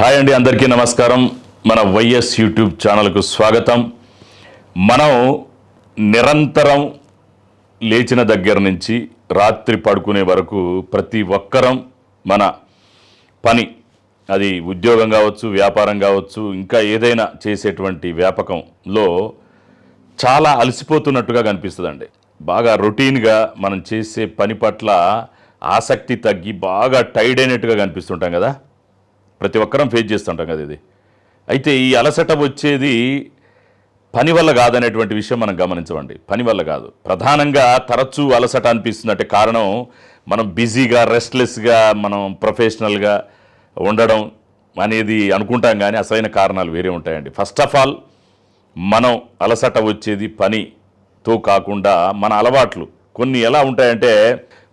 Hi అండి అందరికీ నమస్కారం. మన వైఎస్ యూట్యూబ్ ఛానల్కు స్వాగతం. మనం నిరంతరం లేచిన దగ్గర నుంచి రాత్రి పడుకునే వరకు ప్రతి ఒక్కరం మన పని అది ఉద్యోగం కావచ్చు వ్యాపారం కావచ్చు ఇంకా ఏదైనా చేసేటువంటి వ్యాపకంలో చాలా అలసిపోతున్నట్టుగా కనిపిస్తుందండి. బాగా రొటీన్గా మనం చేసే పని పట్ల ఆసక్తి తగ్గి బాగా టైడ్ అయినట్టుగా కనిపిస్తుంటాం కదా. ప్రతి ఒక్కరం ఫేస్ చేస్తుంటాం కదా ఇది. అయితే ఈ అలసట వచ్చేది పని వల్ల కాదనేటువంటి విషయం మనం గమనించమండి. పని వల్ల కాదు. ప్రధానంగా తరచూ అలసట అనిపిస్తుందంటే కారణం మనం బిజీగా రెస్ట్లెస్గా మనం ప్రొఫెషనల్గా ఉండడం అనేది అనుకుంటాం కానీ అసలైన కారణాలు వేరే ఉంటాయండి. ఫస్ట్ ఆఫ్ ఆల్ మనం అలసట వచ్చేది పనితో కాకుండా మన అలవాట్లు కొన్ని ఎలా ఉంటాయంటే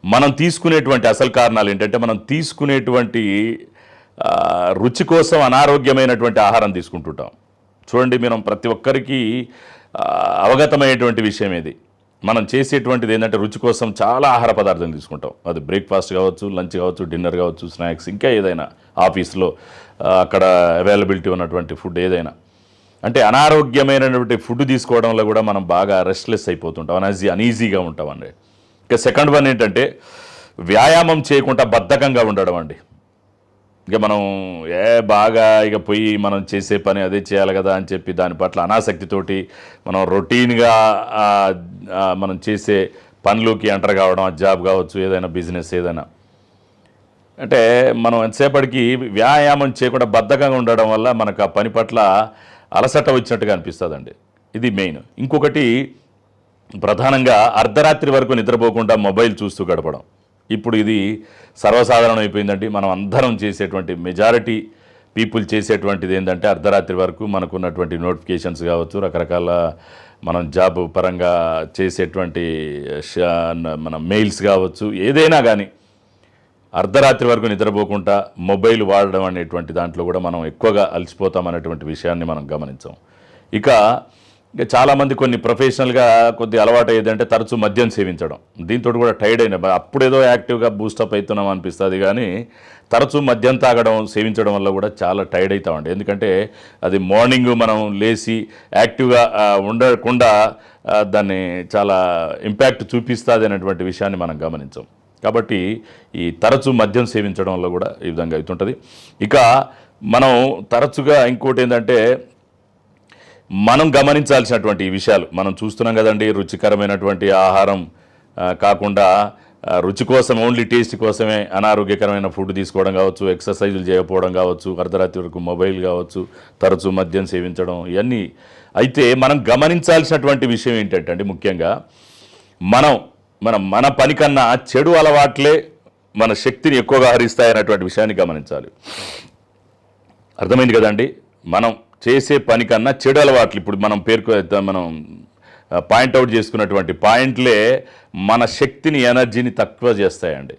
మనం తీసుకునేటువంటి అసలు కారణాలు ఏంటంటే మనం తీసుకునేటువంటి రుచి కోసం అనారోగ్యమైనటువంటి ఆహారం తీసుకుంటుంటాం. చూడండి మనం ప్రతి ఒక్కరికి అవగతమయ్యేటువంటి విషయం ఇది. మనం చేసేటువంటిది ఏంటంటే రుచి కోసం చాలా ఆహార పదార్థం తీసుకుంటాం. అది బ్రేక్ఫాస్ట్ కావచ్చు లంచ్ కావచ్చు డిన్నర్ కావచ్చు స్నాక్స్ ఇంకా ఏదైనా ఆఫీస్లో అక్కడ అవైలబిలిటీ ఉన్నటువంటి ఫుడ్ ఏదైనా. అంటే అనారోగ్యమైనటువంటి ఫుడ్ తీసుకోవడంలో కూడా మనం బాగా రెస్ట్లెస్ అయిపోతుంటాం అనీజీ అనీజీగా ఉంటాం అండి. ఇక సెకండ్ వన్ ఏంటంటే వ్యాయామం చేయకుండా బద్ధకంగా ఉండడం అండి. ఇక మనం ఏ బాగా ఇక పోయి మనం చేసే పని అదే చేయాలి కదా అని చెప్పి దాని పట్ల అనాసక్తితోటి మనం రొటీన్గా మనం చేసే పనులకి ఎంటర్ కావడం జాబ్ కావచ్చు ఏదైనా బిజినెస్ ఏదైనా. అంటే మనం ఎంతసేపటికి వ్యాయామం చేయకుండా బద్ధకంగా ఉండడం వల్ల మనకు ఆ పని పట్ల అలసట వచ్చినట్టుగా అనిపిస్తుందండి. ఇది మెయిన్. ఇంకొకటి ప్రధానంగా అర్ధరాత్రి వరకు నిద్రపోకుండా మొబైల్ చూస్తూ గడపడం. ఇప్పుడు ఇది సర్వసాధారణం అయిపోయిందండి. మనం అందరం చేసేటువంటి మెజారిటీ పీపుల్ చేసేటువంటిది ఏంటంటే అర్ధరాత్రి వరకు మనకున్నటువంటి నోటిఫికేషన్స్ కావచ్చు రకరకాల మనం జాబ్ పరంగా చేసేటువంటి మన మెయిల్స్ కావచ్చు ఏదైనా కానీ అర్ధరాత్రి వరకు నిద్రపోకుండా మొబైల్ వాడడం అనేటువంటి దాంట్లో కూడా మనం ఎక్కువగా అలసిపోతాం అనేటువంటి విషయాన్ని మనం గమనించాం. ఇక ఇక చాలామంది కొన్ని ప్రొఫెషనల్గా కొద్ది అలవాటు ఏదంటే తరచూ మద్యం సేవించడం. దీంతో కూడా టైర్డ్ అయిన అప్పుడేదో యాక్టివ్గా బూస్టప్ అవుతున్నాం అనిపిస్తుంది కానీ తరచూ మద్యం తాగడం సేవించడం వల్ల కూడా చాలా టైర్డ్ అవుతామండి ఎందుకంటే అది మార్నింగ్ మనం లేచి యాక్టివ్గా ఉండకుండా దాన్ని చాలా ఇంపాక్ట్ చూపిస్తుంది అనేటువంటి విషయాన్ని మనం గమనించాం. కాబట్టి ఈ తరచు మద్యం సేవించడం వల్ల కూడా ఈ విధంగా అవుతుంటుంది. ఇక మనం తరచుగా ఇంకోటి ఏంటంటే మనం గమనించాల్సినటువంటి ఈ విషయాలు. మనం చూస్తున్నాం కదండి రుచికరమైనటువంటి ఆహారం కాకుండా రుచి కోసం ఓన్లీ టేస్ట్ కోసమే అనారోగ్యకరమైన ఫుడ్ తీసుకోవడం కావచ్చు ఎక్సర్సైజులు చేయకపోవడం కావచ్చు అర్ధరాత్రి వరకు మొబైల్ కావచ్చు తరచూ మద్యం సేవించడం ఇవన్నీ. అయితే మనం గమనించాల్సినటువంటి విషయం ఏంటంటే అండి ముఖ్యంగా మనం మన మన పని కన్నా చెడు అలవాట్లే మన శక్తిని ఎక్కువగా హరిస్తాయన్నటువంటి విషయాన్ని గమనించాలి. అర్థమైంది కదండి? మనం చేసే పని కన్నా చెడు అలవాట్లు ఇప్పుడు మనం పేర్కొ మనం పాయింట్అవుట్ చేసుకున్నటువంటి పాయింట్లే మన శక్తిని ఎనర్జీని తక్కువ చేస్తాయండి.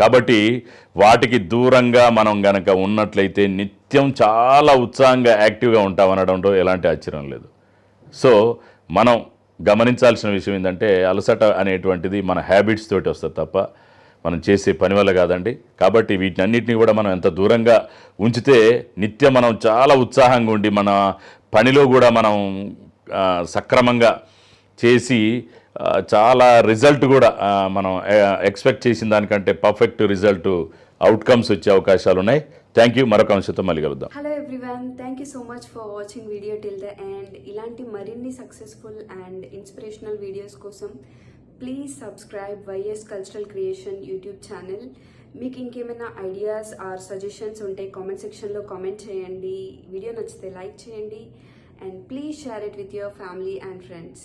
కాబట్టి వాటికి దూరంగా మనం గనక ఉన్నట్లయితే నిత్యం చాలా ఉత్సాహంగా యాక్టివ్గా ఉంటాం ఎలాంటి ఆశ్చర్యం లేదు. సో మనం గమనించాల్సిన విషయం ఏంటంటే అలసట అనేటువంటిది మన హ్యాబిట్స్ తోటి వస్తుంది తప్ప మనం చేసే పని వల్ల కాదండి. కాబట్టి వీటినన్నిటిని కూడా మనం ఎంత దూరంగా ఉంచితే నిత్యం మనం చాలా ఉత్సాహంగా ఉండి మన పనిలో కూడా మనం సక్రమంగా చేసి చాలా రిజల్ట్ కూడా మనం ఎక్స్పెక్ట్ చేసిన దానికంటే పర్ఫెక్ట్ రిజల్ట్ అవుట్కమ్స్ వచ్చే అవకాశాలు ఉన్నాయి. థ్యాంక్ యూ మరొక అంశంతో మళ్ళీ కలుద్దాం. Hello everyone thank you so much for watching video till the end ఇలాంటి మరిన్ని సక్సెస్ఫుల్ అండ్ ఇన్స్పిరేషనల్ వీడియోస్ కోసం please subscribe YS cultural creation YouTube channel మీకు ఇంకేమైనా ఐడియాస్ ఆర్ సజెషన్స్ ఉంటే కామెంట్ సెక్షన్లో కామెంట్ చేయండి. వీడియో నచ్చితే లైక్ చేయండి. And please share it with your family and friends